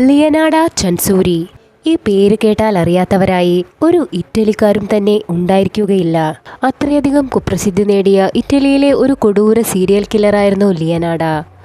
ലിയനാഡ ചൻസൂരി. ഈ പേര് കേട്ടാൽ അറിയാത്തവരായി ഒരു ഇറ്റലിക്കാരും തന്നെ ഉണ്ടായിരിക്കുകയില്ല. അത്രയധികം കുപ്രസിദ്ധി നേടിയ ഇറ്റലിയിലെ ഒരു കൊടൂര സീരിയൽ കില്ലറായിരുന്നു ലിയനാഡ.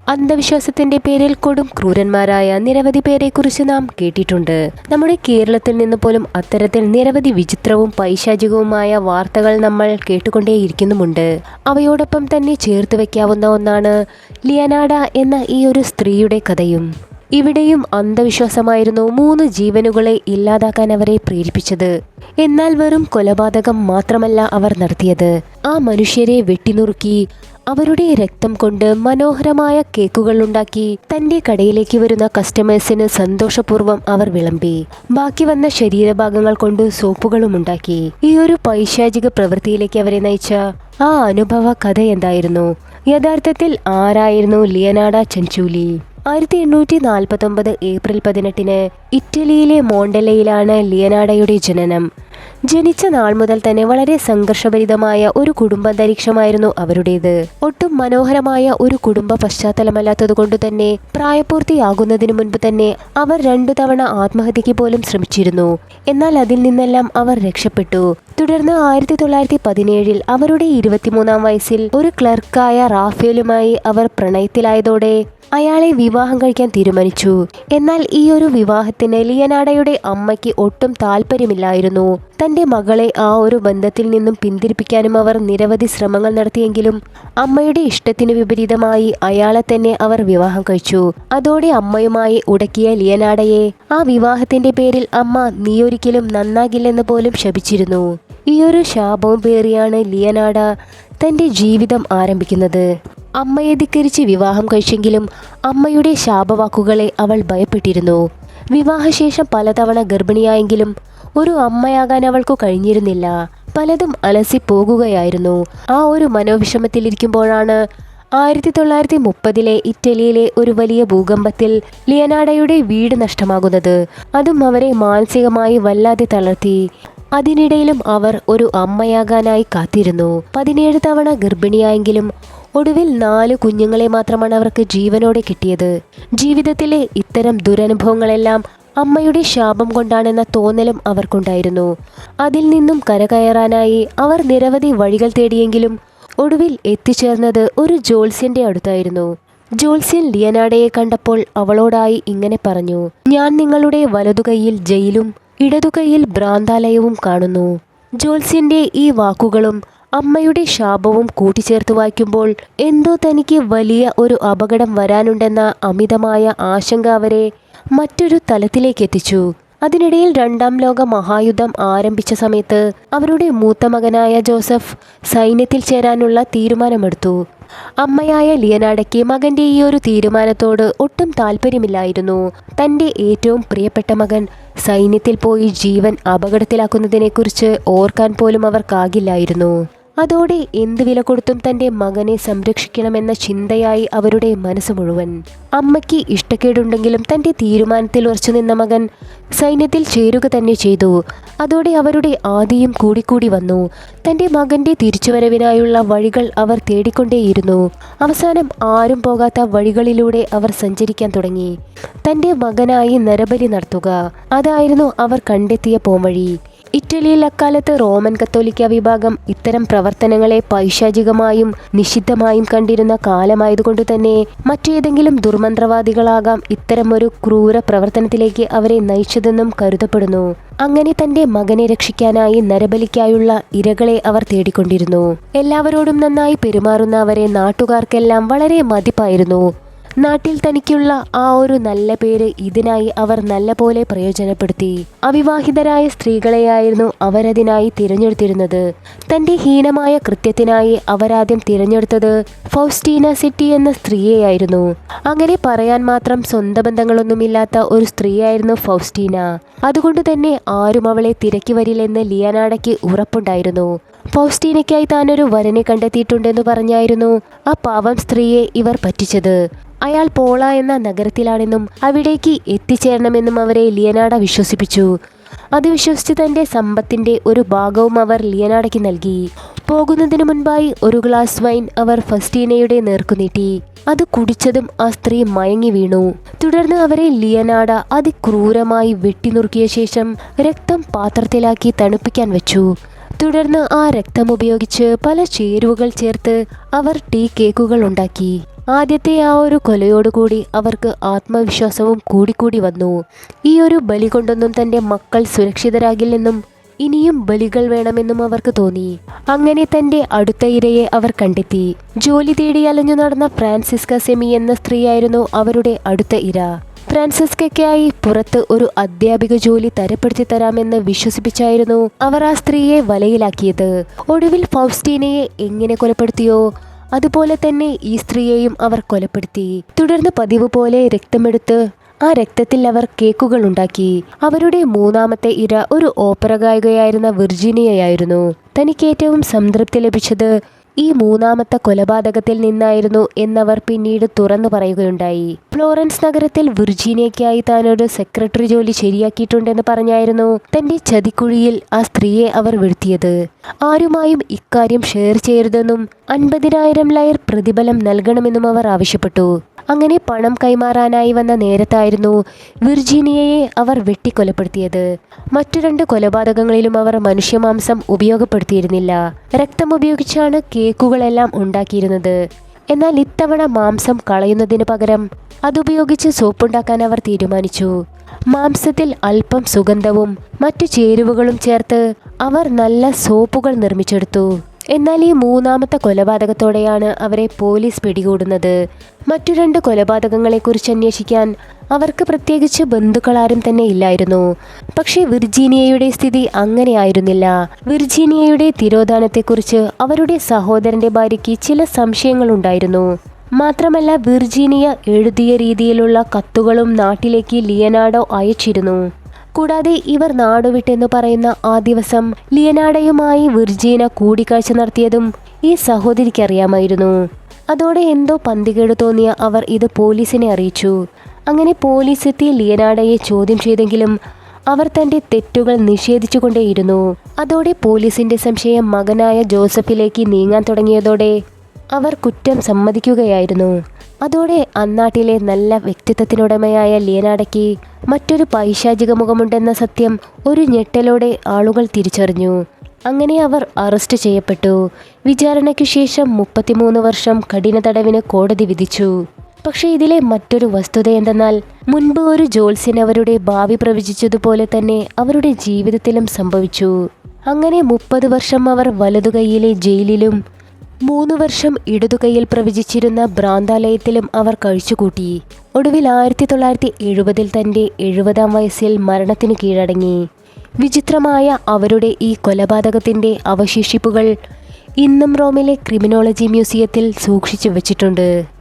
അന്ധവിശ്വാസത്തിന്റെ പേരിൽ കൊടും ക്രൂരന്മാരായ നിരവധി പേരെക്കുറിച്ച് നാം കേട്ടിട്ടുണ്ട്. നമ്മുടെ കേരളത്തിൽ നിന്ന് പോലും അത്തരത്തിൽ നിരവധി വിചിത്രവും പൈശാചികവുമായ വാർത്തകൾ നമ്മൾ കേട്ടുകൊണ്ടേയിരിക്കുന്നുമുണ്ട്. അവയോടൊപ്പം തന്നെ ചേർത്ത് വയ്ക്കാവുന്ന ഒന്നാണ് ലിയനാഡ എന്ന ഈ ഒരു സ്ത്രീയുടെ കഥയും. ഇവിടെയും അന്ധവിശ്വാസമായിരുന്നു മൂന്ന് ജീവനുകളെ ഇല്ലാതാക്കാൻ അവരെ പ്രേരിപ്പിച്ചത്. എന്നാൽ വെറും കൊലപാതകം മാത്രമല്ല അവർ നടത്തിയത്. ആ മനുഷ്യരെ വെട്ടിനുറുക്കി അവരുടെ രക്തം കൊണ്ട് മനോഹരമായ കേക്കുകൾ ഉണ്ടാക്കി തന്റെ കടയിലേക്ക് വരുന്ന കസ്റ്റമേഴ്സിന് സന്തോഷപൂർവം അവർ വിളമ്പി. ബാക്കി വന്ന ശരീരഭാഗങ്ങൾ കൊണ്ട് സോപ്പുകളും ഉണ്ടാക്കി. ഈ ഒരു പൈശാചിക പ്രവൃത്തിയിലേക്ക് അവരെ നയിച്ച ആ അനുഭവ കഥ എന്തായിരുന്നു? യഥാർത്ഥത്തിൽ ആരായിരുന്നു ലിയനാഡ ചെഞ്ചൂലി? ആയിരത്തി എണ്ണൂറ്റി നാൽപ്പത്തി ഒമ്പത് ഏപ്രിൽ പതിനെട്ടിന് ഇറ്റലിയിലെ മോണ്ടലയിലാണ് ലിയനാഡയുടെ ജനനം. ജനിച്ച നാൾ മുതൽ തന്നെ വളരെ സംഘർഷഭരിതമായ ഒരു കുടുംബാന്തരീക്ഷമായിരുന്നു അവരുടേത്. ഒട്ടും മനോഹരമായ ഒരു കുടുംബ പശ്ചാത്തലമല്ലാത്തതുകൊണ്ട് തന്നെ പ്രായപൂർത്തിയാകുന്നതിനു മുൻപ് തന്നെ അവർ രണ്ടു തവണ ആത്മഹത്യക്ക് പോലും ശ്രമിച്ചിരുന്നു. എന്നാൽ അതിൽ നിന്നെല്ലാം അവർ രക്ഷപ്പെട്ടു. തുടർന്ന് ആയിരത്തി തൊള്ളായിരത്തി പതിനേഴിൽ അവരുടെ ഇരുപത്തിമൂന്നാം വയസ്സിൽ ഒരു ക്ലർക്കായ റാഫേലുമായി അവർ പ്രണയത്തിലായതോടെ അയാളെ വിവാഹം കഴിക്കാൻ തീരുമാനിച്ചു. എന്നാൽ ഈ ഒരു വിവാഹത്തിന് ലിയനാഡയുടെ അമ്മയ്ക്ക് ഒട്ടും താല്പര്യമില്ലായിരുന്നു. തന്റെ മകളെ ആ ഒരു ബന്ധത്തിൽ നിന്നും പിന്തിരിപ്പിക്കാനും അവർ നിരവധി ശ്രമങ്ങൾ നടത്തിയെങ്കിലും അമ്മയുടെ ഇഷ്ടത്തിന് വിപരീതമായി അയാളെ തന്നെ അവർ വിവാഹം കഴിച്ചു. അതോടെ അമ്മയുമായി ഉടക്കിയ ലിയനാഡയെ ആ വിവാഹത്തിന്റെ പേരിൽ അമ്മ നീയൊരിക്കലും നന്നാകില്ലെന്ന് പോലും ശപിച്ചിരുന്നു. ഈയൊരു ശാപവും പേറിയാണ് ലിയനാഡ തന്റെ ജീവിതം ആരംഭിക്കുന്നത്. അമ്മയെ ധിക്കരിച്ച് വിവാഹം കഴിച്ചെങ്കിലും അമ്മയുടെ ശാപവാക്കുകളെ അവൾ ഭയപ്പെട്ടിരുന്നു. വിവാഹശേഷം പലതവണ ഗർഭിണിയായെങ്കിലും ഒരു അമ്മയാകാൻ അവൾക്ക് കഴിഞ്ഞിരുന്നില്ല. പലതും അലസി പോകുകയായിരുന്നു. ആ ഒരു മനോവിഷമത്തിലിരിക്കുമ്പോഴാണ് ആയിരത്തി തൊള്ളായിരത്തി മുപ്പതിലെ ഇറ്റലിയിലെ ഒരു വലിയ ഭൂകമ്പത്തിൽ ലിയനാഡയുടെ വീട് നഷ്ടമാകുന്നത്. അതും അവരെ മാനസികമായി വല്ലാതെ തളർത്തി. അതിനിടയിലും അവർ ഒരു അമ്മയാകാനായി കാത്തിരുന്നു. പതിനേഴ് തവണ ഗർഭിണിയായെങ്കിലും ഒടുവിൽ നാല് കുഞ്ഞുങ്ങളെ മാത്രമാണ് അവർക്ക് ജീവനോടെ കിട്ടിയത്. ജീവിതത്തിലെ ഇത്തരം ദുരനുഭവങ്ങളെല്ലാം അമ്മയുടെ ശാപം കൊണ്ടാണെന്ന തോന്നലും അവർക്കുണ്ടായിരുന്നു. അതിൽ നിന്നും കരകയറാനായി അവർ നിരവധി വഴികൾ തേടിയെങ്കിലും ഒടുവിൽ എത്തിച്ചേർന്നത് ഒരു ജോൽസ്യന്റെ അടുത്തായിരുന്നു. ജോൽസ്യൻ ലിയനാഡയെ കണ്ടപ്പോൾ അവളോടായി ഇങ്ങനെ പറഞ്ഞു ഞാൻ നിങ്ങളുടെ വലതുകൈയിൽ ജയിലും ഇടതുകൈയിൽ ഭ്രാന്താലയവും കാണുന്നു. ജോത്സ്യന്റെ ഈ വാക്കുകളും അമ്മയുടെ ശാപവും കൂട്ടിച്ചേർത്ത് വായിക്കുമ്പോൾ എന്തോ തനിക്ക് വലിയ ഒരു അപകടം വരാനുണ്ടെന്ന അമിതമായ ആശങ്ക അവരെ മറ്റൊരു തലത്തിലേക്ക് എത്തിച്ചു. അതിനിടയിൽ രണ്ടാം ലോക മഹായുദ്ധം ആരംഭിച്ച സമയത്ത് അവരുടെ മൂത്ത മകനായ ജോസഫ് സൈന്യത്തിൽ ചേരാനുള്ള തീരുമാനമെടുത്തു. അമ്മയായ ലിയനാഡയ്ക്ക് മകന്റെ ഈ ഒരു തീരുമാനത്തോട് ഒട്ടും താല്പര്യമില്ലായിരുന്നു. തന്റെ ഏറ്റവും പ്രിയപ്പെട്ട മകൻ സൈന്യത്തിൽ പോയി ജീവൻ അപകടത്തിലാക്കുന്നതിനെക്കുറിച്ച് ഓർക്കാൻ പോലും അവർക്കാകില്ലായിരുന്നു. അതോടെ എന്ത് വില കൊടുത്തും തന്റെ മകനെ സംരക്ഷിക്കണമെന്ന ചിന്തയായി അവരുടെ മനസ്സ് മുഴുവൻ. അമ്മയ്ക്ക് ഇഷ്ടക്കേടുണ്ടെങ്കിലും തന്റെ തീരുമാനത്തിൽ ഉറച്ചു നിന്ന മകൻ സൈന്യത്തിൽ ചേരുക തന്നെ ചെയ്തു. അതോടെ അവരുടെ ആദിയും കൂടിക്കൂടി വന്നു. തന്റെ മകന്റെ തിരിച്ചുവരവിനായുള്ള വഴികൾ അവർ തേടിക്കൊണ്ടേയിരുന്നു. അവസാനം ആരും പോകാത്ത വഴികളിലൂടെ അവർ സഞ്ചരിക്കാൻ തുടങ്ങി. തന്റെ മകനായി നരബലി നടത്തുക. അതായിരുന്നു അവർ കണ്ടെത്തിയ പോംവഴി. ഇറ്റലിയിൽ അക്കാലത്ത് റോമൻ കത്തോലിക്ക വിഭാഗം ഇത്തരം പ്രവർത്തനങ്ങളെ പൈശാചികമായും നിഷിദ്ധമായും കണ്ടിരുന്ന കാലമായതുകൊണ്ട് തന്നെ മറ്റേതെങ്കിലും ദുർമന്ത്രവാദികളാകാം ഇത്തരമൊരു ക്രൂര പ്രവർത്തനത്തിലേക്ക് അവരെ നയിച്ചതെന്നും കരുതപ്പെടുന്നു. അങ്ങനെ തന്റെ മകനെ രക്ഷിക്കാനായി നരബലിക്കായുള്ള ഇരകളെ അവർ തേടിക്കൊണ്ടിരുന്നു. എല്ലാവരോടും നന്നായി പെരുമാറുന്ന അവരെ നാട്ടുകാർക്കെല്ലാം വളരെ മതിപ്പായിരുന്നു. നാട്ടിൽ തനിക്കുള്ള ആ ഒരു നല്ല പേര് ഇതിനായി അവർ നല്ല പോലെ പ്രയോജനപ്പെടുത്തി. അവിവാഹിതരായ സ്ത്രീകളെയായിരുന്നു അവരതിനായി തിരഞ്ഞെടുത്തിരുന്നത്. തന്റെ ഹീനമായ കൃത്യത്തിനായി അവരാദ്യം തിരഞ്ഞെടുത്തത് ഫൗസ്റ്റീന സിറ്റി എന്ന സ്ത്രീയെയായിരുന്നു. അങ്ങനെ പറയാൻ മാത്രം സ്വന്തം ബന്ധങ്ങളൊന്നുമില്ലാത്ത ഒരു സ്ത്രീയായിരുന്നു ഫൗസ്റ്റീന. അതുകൊണ്ട് തന്നെ ആരും അവളെ തിരക്കി വരില്ലെന്ന് ലിയനാടയ്ക്ക് ഉറപ്പുണ്ടായിരുന്നു. ഫൗസ്റ്റീനയ്ക്കായി താനൊരു വരനെ കണ്ടെത്തിയിട്ടുണ്ടെന്ന് പറഞ്ഞായിരുന്നു ആ പാവം സ്ത്രീയെ ഇവർ പറ്റിച്ചത്. അയാൾ പോള എന്ന നഗരത്തിലാണെന്നും അവിടേക്ക് എത്തിച്ചേരണമെന്നും അവരെ ലിയനാഡ വിശ്വസിപ്പിച്ചു. അത് വിശ്വസിച്ച് തന്റെ സമ്പത്തിന്റെ ഒരു ഭാഗവും അവർ ലിയനാടയ്ക്ക് നൽകി. പോകുന്നതിനു മുൻപായി ഒരു ഗ്ലാസ് വൈൻ അവർ ഫസ്റ്റീനയുടെ നേർക്കുനീട്ടി അത് കുടിച്ചതും ആ സ്ത്രീ മയങ്ങി വീണു. തുടർന്ന് അവരെ ലിയനാട അതിക്രൂരമായി വെട്ടിനുറുക്കിയ ശേഷം രക്തം പാത്രത്തിലാക്കി തണുപ്പിക്കാൻ വെച്ചു. തുടർന്ന് ആ രക്തം ഉപയോഗിച്ച് പല ചേരുവകൾ ചേർത്ത് അവർ ടീ കേക്കുകൾ ഉണ്ടാക്കി. ആദ്യത്തെ ആ ഒരു കൊലയോടുകൂടി അവർക്ക് ആത്മവിശ്വാസവും കൂടിക്കൂടി വന്നു. ഈ ഒരു ബലി കൊണ്ടൊന്നും തന്റെ മക്കൾ സുരക്ഷിതരാകില്ലെന്നും ഇനിയും ബലികൾ വേണമെന്നും അവർക്ക് തോന്നി. അങ്ങനെ തന്റെ അടുത്ത ഇരയെ അവർ കണ്ടെത്തി. ജോലി തേടി അലഞ്ഞു നടന്ന ഫ്രാൻസിസ്ക സെമി എന്ന സ്ത്രീയായിരുന്നു അവരുടെ അടുത്ത ഇര. ഫ്രാൻസിസ്കയ്ക്കായി പുറത്ത് ഒരു അധ്യാപിക ജോലി തരപ്പെടുത്തി തരാമെന്ന് വിശ്വസിപ്പിച്ചായിരുന്നു അവർ ആ സ്ത്രീയെ വലയിലാക്കിയത്. ഒടുവിൽ ഫൗസ്റ്റീനയെ എങ്ങനെ കൊലപ്പെടുത്തിയോ അതുപോലെ തന്നെ ഈ സ്ത്രീയെയും അവർ കൊലപ്പെടുത്തി. തുടർന്ന് പതിവ് പോലെ രക്തമെടുത്ത് ആ രക്തത്തിൽ അവർ കേക്കുകൾ ഉണ്ടാക്കി. അവരുടെ മൂന്നാമത്തെ ഇര ഒരു ഓപ്പറ ഗായികയായിരുന്ന വിർജീനിയയായിരുന്നു. തനിക്ക് ഏറ്റവും സംതൃപ്തി ലഭിച്ചത് ഈ മൂന്നാമത്തെ കൊലപാതകത്തിൽ നിന്നായിരുന്നു എന്നവർ പിന്നീട് തുറന്നു പറയുകയുണ്ടായി. ഫ്ലോറൻസ് നഗരത്തിൽ വിർജീനിയയ്ക്കായി താനൊരു സെക്രട്ടറി ജോലി ശരിയാക്കിയിട്ടുണ്ടെന്ന് പറഞ്ഞായിരുന്നു തന്റെ ചതിക്കുഴിയിൽ ആ സ്ത്രീയെ അവർ വീഴ്ത്തിയത്. ആരുമായും ഇക്കാര്യം ഷെയർ ചെയ്യരുതെന്നും അൻപതിനായിരം ലയർ പ്രതിഫലം നൽകണമെന്നും അവർ ആവശ്യപ്പെട്ടു. അങ്ങനെ പണം കൈമാറാനായി വന്ന നേരത്തായിരുന്നു വിർജീനിയയെ അവർ വെട്ടിക്കൊലപ്പെടുത്തിയത്. മറ്റു രണ്ട് കൊലപാതകങ്ങളിലും അവർ മനുഷ്യമാംസം ഉപയോഗപ്പെടുത്തിയിരുന്നില്ല. രക്തം ഉപയോഗിച്ചാണ് കേക്കുകളെല്ലാം ഉണ്ടാക്കിയിരുന്നത്. എന്നാൽ ഇത്തവണ മാംസം കളയുന്നതിന് പകരം അതുപയോഗിച്ച് സോപ്പുണ്ടാക്കാൻ അവർ തീരുമാനിച്ചു. മാംസത്തിൽ അല്പം സുഗന്ധവും മറ്റു ചേരുവകളും ചേർത്ത് അവർ നല്ല സോപ്പുകൾ നിർമ്മിച്ചെടുത്തു. എന്നാൽ ഈ മൂന്നാമത്തെ കൊലപാതകത്തോടെയാണ് അവരെ പോലീസ് പിടികൂടുന്നത്. മറ്റു രണ്ട് കൊലപാതകങ്ങളെക്കുറിച്ച് അന്വേഷിക്കാൻ അവർക്ക് പ്രത്യേകിച്ച് ബന്ധുക്കളാരും തന്നെ ഇല്ലായിരുന്നു. പക്ഷേ വിർജീനിയയുടെ സ്ഥിതി അങ്ങനെയായിരുന്നില്ല വിർജീനിയയുടെ തിരോധാനത്തെക്കുറിച്ച് അവരുടെ സഹോദരന്റെ ഭാര്യയ്ക്ക് ചില സംശയങ്ങളുണ്ടായിരുന്നു. മാത്രമല്ല വിർജീനിയ എഴുതിയ രീതിയിലുള്ള കത്തുകളും നാട്ടിലേക്ക് ലിയനാഡോ അയച്ചിരുന്നു. കൂടാതെ ഇവർ നാടുവിട്ടെന്ന് പറയുന്ന ആ ദിവസം ലിയനാഡയുമായി വിർജീന കൂടിക്കാഴ്ച നടത്തിയതും ഈ സഹോദരിക്ക് അറിയാമായിരുന്നു അതോടെ എന്തോ പന്തികേട് തോന്നിയ അവർ ഇത് പോലീസിനെ അറിയിച്ചു. അങ്ങനെ പോലീസ് എത്തി ലിയനാഡയെ ചോദ്യം ചെയ്തെങ്കിലും അവർ തന്റെ തെറ്റുകൾ നിഷേധിച്ചുകൊണ്ടേയിരുന്നു. അതോടെ പോലീസിന്റെ സംശയം മകനായ ജോസഫിലേക്ക് നീങ്ങാൻ തുടങ്ങിയതോടെ അവർ കുറ്റം സമ്മതിക്കുകയായിരുന്നു. അതോടെ അന്നാട്ടിലെ നല്ല വ്യക്തിത്വത്തിനുടമയായ ലിയനാടയ്ക്ക് മറ്റൊരു പൈശാചിക മുഖമുണ്ടെന്ന സത്യം ഒരു ഞെട്ടലോടെ ആളുകൾ തിരിച്ചറിഞ്ഞു. അങ്ങനെ അവർ അറസ്റ്റ് ചെയ്യപ്പെട്ടു. വിചാരണയ്ക്കു ശേഷം മുപ്പത്തിമൂന്ന് വർഷം കഠിന തടവിന് കോടതി വിധിച്ചു. പക്ഷേ ഇതിലെ മറ്റൊരു വസ്തുത എന്തെന്നാൽ മുൻപ് ഒരു ജോത്സ്യൻ അവരുടെ ഭാവി പ്രവചിച്ചതുപോലെ തന്നെ അവരുടെ ജീവിതത്തിലും സംഭവിച്ചു. അങ്ങനെ മുപ്പത് വർഷം അവർ വലതുകൈയിലെ ജയിലിലും മൂന്ന് വർഷം ഇടതുകൈയിൽ പ്രവചിച്ചിരുന്ന ഭ്രാന്താലയത്തിലും അവർ കഴിച്ചുകൂട്ടി. ഒടുവിൽ ആയിരത്തി തൊള്ളായിരത്തി എഴുപതിൽ തന്റെ എഴുപതാം വയസ്സിൽ മരണത്തിന് കീഴടങ്ങി. വിചിത്രമായ അവരുടെ ഈ കൊലപാതകത്തിന്റെ അവശേഷിപ്പുകൾ ഇന്നും റോമിലെ ക്രിമിനോളജി മ്യൂസിയത്തിൽ സൂക്ഷിച്ചു വച്ചിട്ടുണ്ട്.